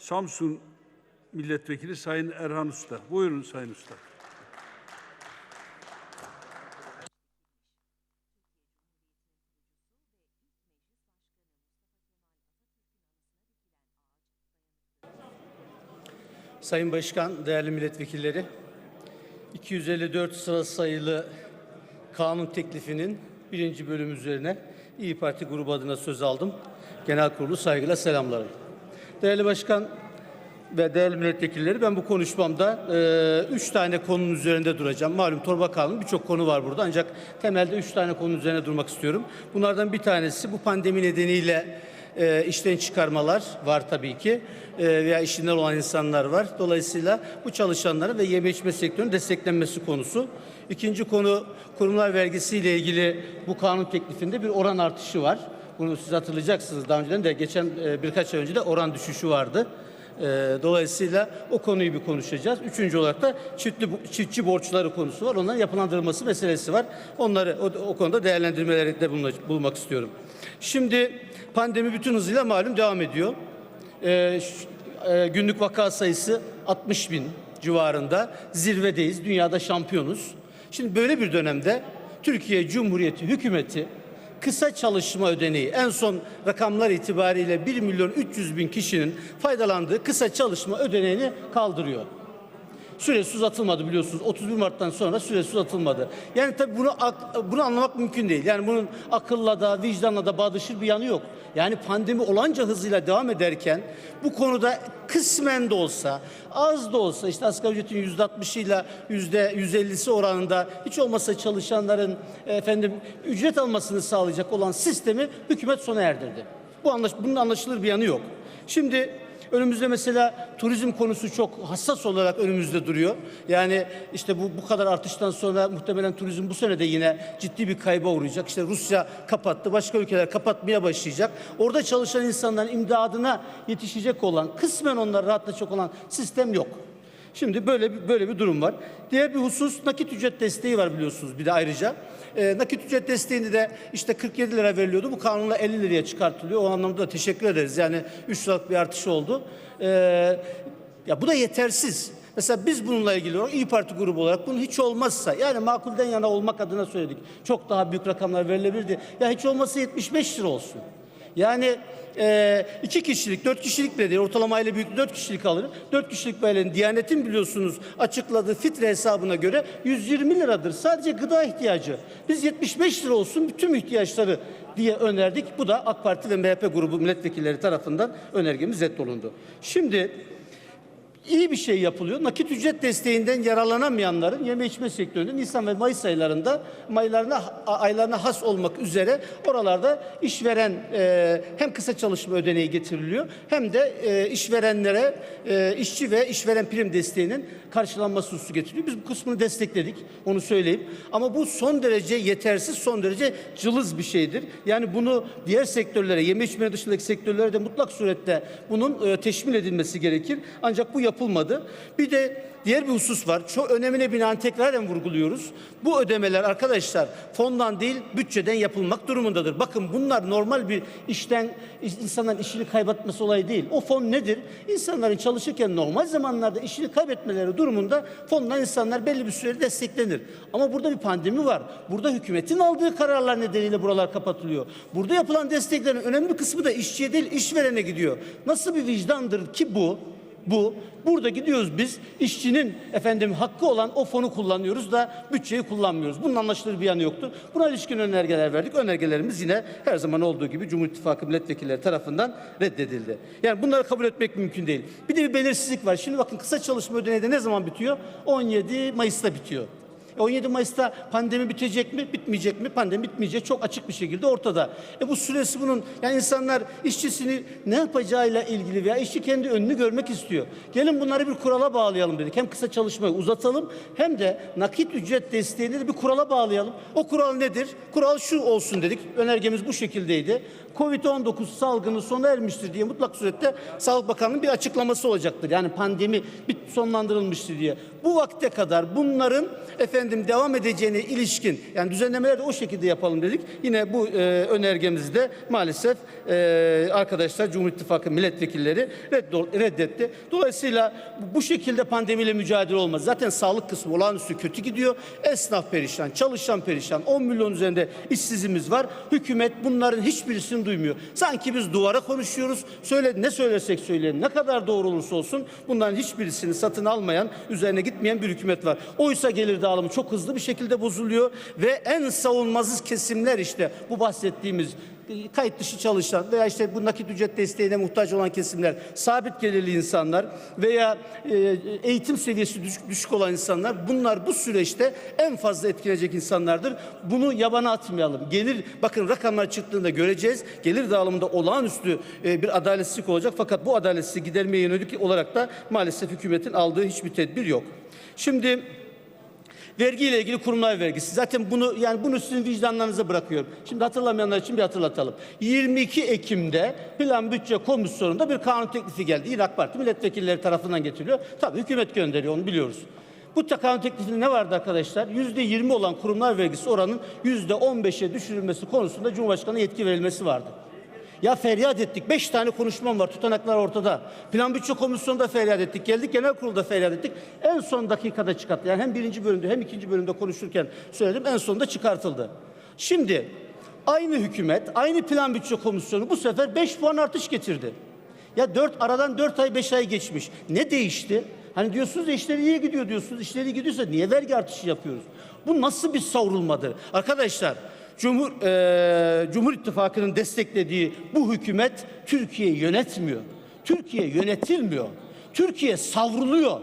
Samsun Milletvekili Sayın Erhan Usta. Buyurun Sayın Usta. Sayın Başkan, değerli milletvekilleri, 254 sıra sayılı kanun teklifinin birinci bölüm üzerine İyi Parti grubu adına söz aldım. Genel kurulu saygıyla selamlarım. Değerli Başkan ve değerli milletvekilleri ben bu konuşmamda e, üç tane konunun üzerinde duracağım. Malum torba kanun birçok konu var burada ancak temelde üç tane konu üzerine durmak istiyorum. Bunlardan bir tanesi bu pandemi nedeniyle e, işten çıkarmalar var tabii ki e, veya işinden olan insanlar var. Dolayısıyla bu çalışanların ve yeme içme sektörünün desteklenmesi konusu. İkinci konu kurumlar vergisiyle ilgili bu kanun teklifinde bir oran artışı var. Bunu siz hatırlayacaksınız. Daha önceden de geçen e, birkaç ay önce de oran düşüşü vardı. E, Dolayısıyla o konuyu bir konuşacağız. Üçüncü olarak da çiftli, çiftçi borçları konusu var. Onların yapılandırılması meselesi var. Onları o, o konuda değerlendirmelerde bulmak istiyorum. Şimdi pandemi bütün hızıyla malum devam ediyor. E, günlük vaka sayısı 60 bin civarında zirvedeyiz. Dünyada şampiyonuz. Şimdi böyle bir dönemde Türkiye Cumhuriyeti hükümeti kısa çalışma ödeneği en son rakamlar itibariyle 1 milyon 300 bin kişinin faydalandığı kısa çalışma ödeneğini kaldırıyor. Süresi uzatılmadı biliyorsunuz. 31 Mart'tan sonra süresi uzatılmadı. Yani tabii bunu bunu anlamak mümkün değil. Yani bunun akılla da vicdanla da bağdaşır bir yanı yok. Yani pandemi olanca hızıyla devam ederken bu konuda kısmen de olsa, az da olsa işte asgari ücretin yüzde altmışıyla yüzde yüz ellisi oranında hiç olmasa çalışanların efendim ücret almasını sağlayacak olan sistemi hükümet sona erdirdi. Bu anlaş bunun anlaşılır bir yanı yok. Şimdi Önümüzde mesela turizm konusu çok hassas olarak önümüzde duruyor. Yani işte bu bu kadar artıştan sonra muhtemelen turizm bu sene de yine ciddi bir kayba uğrayacak. İşte Rusya kapattı, başka ülkeler kapatmaya başlayacak. Orada çalışan insanların imdadına yetişecek olan, kısmen onları rahatlatacak olan sistem yok. Şimdi böyle bir, böyle bir durum var. Diğer bir husus nakit ücret desteği var biliyorsunuz bir de ayrıca. Ee, nakit ücret desteğini de işte 47 lira veriliyordu. Bu kanunla 50 liraya çıkartılıyor. O anlamda da teşekkür ederiz. Yani 3 liralık bir artış oldu. Ee, ya bu da yetersiz. Mesela biz bununla ilgili İyi Parti grubu olarak bunu hiç olmazsa yani makulden yana olmak adına söyledik. Çok daha büyük rakamlar verilebilirdi. Ya hiç olmazsa 75 lira olsun. Yani e, iki kişilik, dört kişilik değil, ortalama aile büyüklüğü dört kişilik alır. Dört kişilik bir ailenin Diyanet'in biliyorsunuz açıkladığı fitre hesabına göre 120 liradır. Sadece gıda ihtiyacı. Biz 75 lira olsun bütün ihtiyaçları diye önerdik. Bu da AK Parti ve MHP grubu milletvekilleri tarafından önergemiz reddolundu. Şimdi iyi bir şey yapılıyor. Nakit ücret desteğinden yararlanamayanların yeme içme sektöründe Nisan ve Mayıs aylarında aylarına aylarına has olmak üzere oralarda işveren e, hem kısa çalışma ödeneği getiriliyor hem de e, işverenlere e, işçi ve işveren prim desteğinin karşılanması hususu getiriliyor. Biz bu kısmını destekledik. Onu söyleyeyim. Ama bu son derece yetersiz, son derece cılız bir şeydir. Yani bunu diğer sektörlere, yeme içme dışındaki sektörlere de mutlak surette bunun e, teşmil edilmesi gerekir. Ancak bu yapılmadı. Bir de diğer bir husus var. Çok önemine binaen tekraren vurguluyoruz. Bu ödemeler arkadaşlar fondan değil bütçeden yapılmak durumundadır. Bakın bunlar normal bir işten insanların işini kaybetmesi olayı değil. O fon nedir? İnsanların çalışırken normal zamanlarda işini kaybetmeleri durumunda fondan insanlar belli bir süre desteklenir. Ama burada bir pandemi var. Burada hükümetin aldığı kararlar nedeniyle buralar kapatılıyor. Burada yapılan desteklerin önemli bir kısmı da işçiye değil işverene gidiyor. Nasıl bir vicdandır ki bu? Bu. Burada gidiyoruz biz işçinin efendim hakkı olan o fonu kullanıyoruz da bütçeyi kullanmıyoruz. Bunun anlaşılır bir yanı yoktu. Buna ilişkin önergeler verdik. Önergelerimiz yine her zaman olduğu gibi Cumhur İttifakı milletvekilleri tarafından reddedildi. Yani bunları kabul etmek mümkün değil. Bir de bir belirsizlik var. Şimdi bakın kısa çalışma ödeneği de ne zaman bitiyor? 17 Mayıs'ta bitiyor. 17 Mayıs'ta pandemi bitecek mi, bitmeyecek mi? Pandemi bitmeyecek çok açık bir şekilde ortada. E bu süresi bunun yani insanlar işçisini ne yapacağıyla ilgili veya işçi kendi önünü görmek istiyor. Gelin bunları bir kurala bağlayalım dedik. Hem kısa çalışmayı uzatalım hem de nakit ücret desteğini de bir kurala bağlayalım. O kural nedir? Kural şu olsun dedik. Önergemiz bu şekildeydi. Covid-19 salgını sona ermiştir diye mutlak surette Sağlık Bakanlığı'nın bir açıklaması olacaktır. Yani pandemi bir sonlandırılmıştır diye. Bu vakte kadar bunların efendim devam edeceğine ilişkin yani düzenlemeleri de o şekilde yapalım dedik. Yine bu e, önergemizi de maalesef e, arkadaşlar Cumhur İttifakı milletvekilleri reddetti. Dolayısıyla bu şekilde pandemiyle mücadele olmaz. Zaten sağlık kısmı olağanüstü kötü gidiyor. Esnaf perişan, çalışan perişan. 10 milyon üzerinde işsizimiz var. Hükümet bunların hiçbirisini duymuyor. Sanki biz duvara konuşuyoruz. Söyle ne söylersek söyleyelim. Ne kadar doğru olursa olsun bunların hiçbirisini satın almayan, üzerine gitmeyen bir hükümet var. Oysa gelir dağılımı çok hızlı bir şekilde bozuluyor ve en savunmasız kesimler işte bu bahsettiğimiz kayıt dışı çalışan veya işte bu nakit ücret desteğine muhtaç olan kesimler, sabit gelirli insanlar veya e, eğitim seviyesi düşük, olan insanlar bunlar bu süreçte en fazla etkilenecek insanlardır. Bunu yabana atmayalım. Gelir bakın rakamlar çıktığında göreceğiz. Gelir dağılımında olağanüstü e, bir adaletsizlik olacak fakat bu adaletsizliği gidermeye yönelik olarak da maalesef hükümetin aldığı hiçbir tedbir yok. Şimdi Vergi ile ilgili kurumlar vergisi. Zaten bunu yani bunu sizin vicdanlarınıza bırakıyorum. Şimdi hatırlamayanlar için bir hatırlatalım. 22 Ekim'de Plan Bütçe Komisyonu'nda bir kanun teklifi geldi. Yine AK Parti milletvekilleri tarafından getiriliyor. Tabii hükümet gönderiyor onu biliyoruz. Bu kanun teklifinde ne vardı arkadaşlar? Yüzde 20 olan kurumlar vergisi oranın yüzde 15'e düşürülmesi konusunda Cumhurbaşkanı yetki verilmesi vardı. Ya feryat ettik. Beş tane konuşmam var. Tutanaklar ortada. Plan bütçe komisyonunda feryat ettik. Geldik genel kurulda feryat ettik. En son dakikada çıkarttı. Yani hem birinci bölümde hem ikinci bölümde konuşurken söyledim. En sonunda çıkartıldı. Şimdi aynı hükümet, aynı plan bütçe komisyonu bu sefer 5 puan artış getirdi. Ya 4 aradan 4 ay 5 ay geçmiş. Ne değişti? Hani diyorsunuz ya işleri iyi gidiyor diyorsunuz. İşleri gidiyorsa niye vergi artışı yapıyoruz? Bu nasıl bir savrulmadır? Arkadaşlar Cumhur, eee, Cumhur İttifakı'nın desteklediği bu hükümet Türkiye'yi yönetmiyor. Türkiye yönetilmiyor. Türkiye savruluyor.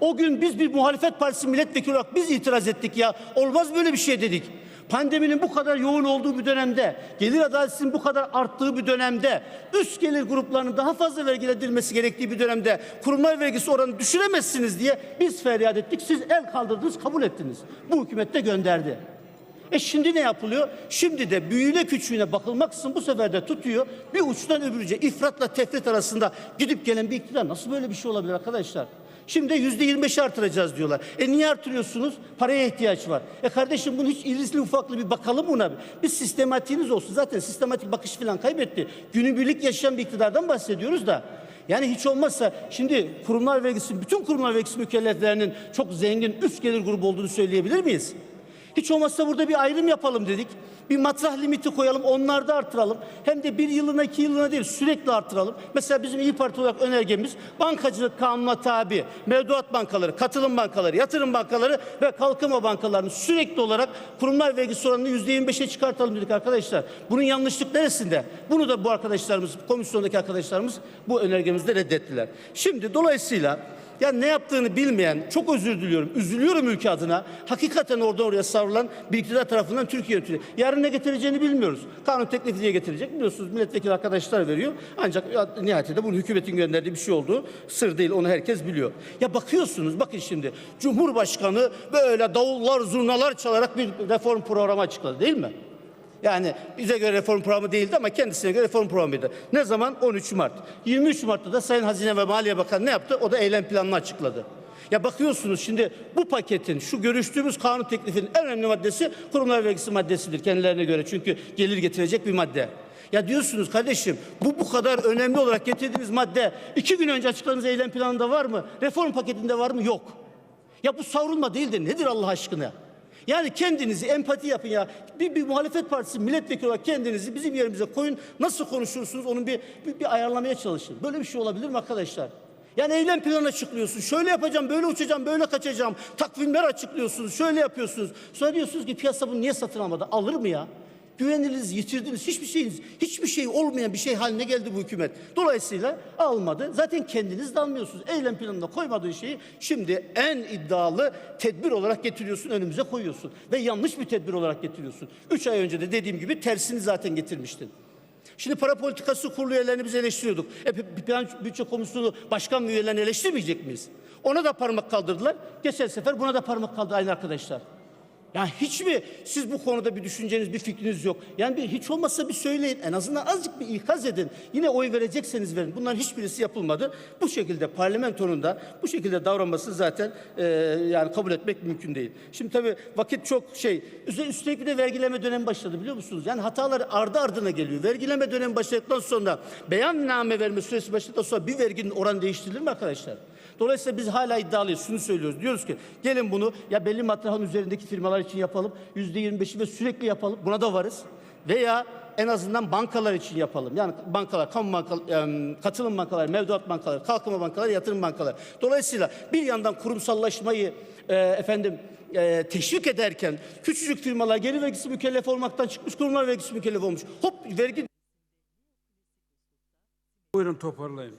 O gün biz bir muhalefet partisi milletvekili olarak biz itiraz ettik ya. Olmaz böyle bir şey dedik. Pandeminin bu kadar yoğun olduğu bir dönemde, gelir adaletsizliğinin bu kadar arttığı bir dönemde, üst gelir gruplarının daha fazla vergilendirilmesi gerektiği bir dönemde kurumlar vergisi oranı düşüremezsiniz diye biz feryat ettik. Siz el kaldırdınız, kabul ettiniz. Bu hükümet de gönderdi. E şimdi ne yapılıyor? Şimdi de büyüğüne küçüğüne bakılmaksızın bu sefer de tutuyor. Bir uçtan öbürüce ifratla tefrit arasında gidip gelen bir iktidar. Nasıl böyle bir şey olabilir arkadaşlar? Şimdi yüzde yirmi beş artıracağız diyorlar. E niye artırıyorsunuz? Paraya ihtiyaç var. E kardeşim bunu hiç irisli ufaklı bir bakalım buna. Bir sistematiğiniz olsun. Zaten sistematik bakış falan kaybetti. Günübirlik yaşayan bir iktidardan bahsediyoruz da. Yani hiç olmazsa şimdi kurumlar vergisi, bütün kurumlar vergisi mükelleflerinin çok zengin üst gelir grubu olduğunu söyleyebilir miyiz? Hiç olmazsa burada bir ayrım yapalım dedik. Bir matrah limiti koyalım, onlarda artıralım. Hem de bir yılına iki yılına değil sürekli artıralım. Mesela bizim İyi Parti olarak önergemiz bankacılık kanununa tabi, mevduat bankaları, katılım bankaları, yatırım bankaları ve kalkınma bankalarını sürekli olarak kurumlar vergisi oranını yüzde yirmi beşe çıkartalım dedik arkadaşlar. Bunun yanlışlık neresinde? Bunu da bu arkadaşlarımız, komisyondaki arkadaşlarımız bu önergemizde reddettiler. Şimdi dolayısıyla ya ne yaptığını bilmeyen, çok özür diliyorum, üzülüyorum ülke adına. Hakikaten orada oraya savrulan bir iktidar tarafından Türkiye yönetiliyor. Yarın ne getireceğini bilmiyoruz. Kanun teklifi diye getirecek. Biliyorsunuz milletvekili arkadaşlar veriyor. Ancak nihayetinde bunun hükümetin gönderdiği bir şey olduğu sır değil. Onu herkes biliyor. Ya bakıyorsunuz, bakın şimdi. Cumhurbaşkanı böyle davullar, zurnalar çalarak bir reform programı açıkladı değil mi? Yani bize göre reform programı değildi ama kendisine göre reform programıydı. Ne zaman? 13 Mart. 23 Mart'ta da Sayın Hazine ve Maliye Bakanı ne yaptı? O da eylem planını açıkladı. Ya bakıyorsunuz şimdi bu paketin şu görüştüğümüz kanun teklifinin en önemli maddesi kurumlar vergisi maddesidir kendilerine göre. Çünkü gelir getirecek bir madde. Ya diyorsunuz kardeşim bu bu kadar önemli olarak getirdiğiniz madde iki gün önce açıkladığınız eylem planında var mı? Reform paketinde var mı? Yok. Ya bu savrulma değil de nedir Allah aşkına? Yani kendinizi empati yapın ya. Bir, bir muhalefet partisi milletvekili olarak kendinizi bizim yerimize koyun. Nasıl konuşursunuz onun bir, bir, bir ayarlamaya çalışın. Böyle bir şey olabilir mi arkadaşlar? Yani eylem planı açıklıyorsun. Şöyle yapacağım, böyle uçacağım, böyle kaçacağım. Takvimler açıklıyorsunuz, şöyle yapıyorsunuz. Sonra diyorsunuz ki piyasa bunu niye satın almadı? Alır mı ya? Güveniliriz, yitirdiniz. Hiçbir şeyiniz, hiçbir şey olmayan bir şey haline geldi bu hükümet. Dolayısıyla almadı. Zaten kendiniz de almıyorsunuz. Eylem planına koymadığın şeyi şimdi en iddialı tedbir olarak getiriyorsun, önümüze koyuyorsun. Ve yanlış bir tedbir olarak getiriyorsun. Üç ay önce de dediğim gibi tersini zaten getirmiştin. Şimdi para politikası kurulu üyelerini biz eleştiriyorduk. E, plan bütçe komisyonu başkan üyelerini eleştirmeyecek miyiz? Ona da parmak kaldırdılar. Geçen sefer buna da parmak kaldı aynı arkadaşlar. Yani hiç mi siz bu konuda bir düşünceniz, bir fikriniz yok? Yani bir hiç olmazsa bir söyleyin. En azından azıcık bir ikaz edin. Yine oy verecekseniz verin. Bunların hiçbirisi yapılmadı. Bu şekilde parlamentonun da bu şekilde davranması zaten e, yani kabul etmek mümkün değil. Şimdi tabii vakit çok şey. Üstelik bir de vergileme dönemi başladı biliyor musunuz? Yani hatalar ardı ardına geliyor. Vergileme dönemi başladıktan sonra beyanname verme süresi başladıktan sonra bir verginin oranı değiştirilir mi arkadaşlar? Dolayısıyla biz hala iddialıyız. Şunu söylüyoruz. Diyoruz ki gelin bunu ya belli matrahın üzerindeki firmalar için yapalım. Yüzde yirmi beşi ve sürekli yapalım. Buna da varız. Veya en azından bankalar için yapalım. Yani bankalar, kamu bankaları, katılım bankaları, mevduat bankaları, kalkınma bankaları, yatırım bankaları. Dolayısıyla bir yandan kurumsallaşmayı e, efendim e, teşvik ederken küçücük firmalar gelir vergisi mükellef olmaktan çıkmış kurumlar vergisi mükellef olmuş. Hop vergi Buyurun toparlayın.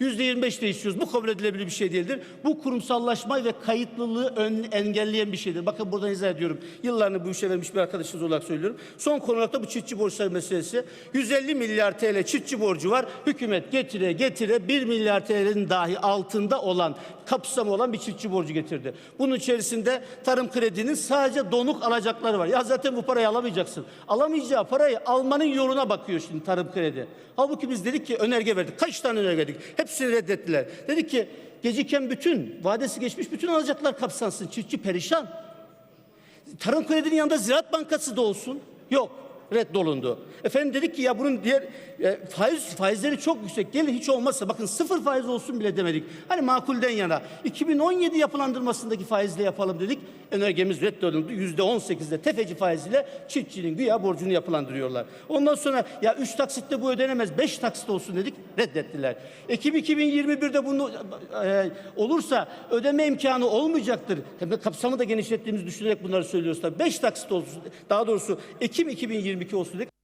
Yüzde 25 değişiyoruz. Bu kabul edilebilir bir şey değildir. Bu kurumsallaşma ve kayıtlılığı ön, engelleyen bir şeydir. Bakın buradan izah ediyorum. Yıllarını bu işe vermiş bir arkadaşınız olarak söylüyorum. Son konu olarak da bu çiftçi borçları meselesi. 150 milyar TL çiftçi borcu var. Hükümet getire getire 1 milyar TL'nin dahi altında olan kapsamı olan bir çiftçi borcu getirdi. Bunun içerisinde tarım kredinin sadece donuk alacakları var. Ya zaten bu parayı alamayacaksın. Alamayacağı parayı almanın yoluna bakıyor şimdi tarım kredi. Halbuki biz dedik ki önerge verdik. Kaç tane önerge verdik? Hepsini reddettiler. Dedik ki geciken bütün, vadesi geçmiş bütün alacaklar kapsansın. Çiftçi perişan. Tarım kredinin yanında Ziraat Bankası da olsun. Yok reddolundu. Efendim dedik ki ya bunun diğer e, faiz faizleri çok yüksek. Gelin hiç olmazsa bakın sıfır faiz olsun bile demedik. Hani makulden yana 2017 yapılandırmasındaki faizle yapalım dedik. Önergemiz reddolundu. Yüzde 18'de tefeci faiziyle çiftçinin güya borcunu yapılandırıyorlar. Ondan sonra ya 3 taksitle bu ödenemez 5 taksit olsun dedik. Reddettiler. Ekim 2021'de bunu e, olursa ödeme imkanı olmayacaktır. Hem kapsamı da genişlettiğimizi düşünerek bunları söylüyoruz tabii. 5 taksit olsun. Daha doğrusu Ekim 2022 olsun dedik.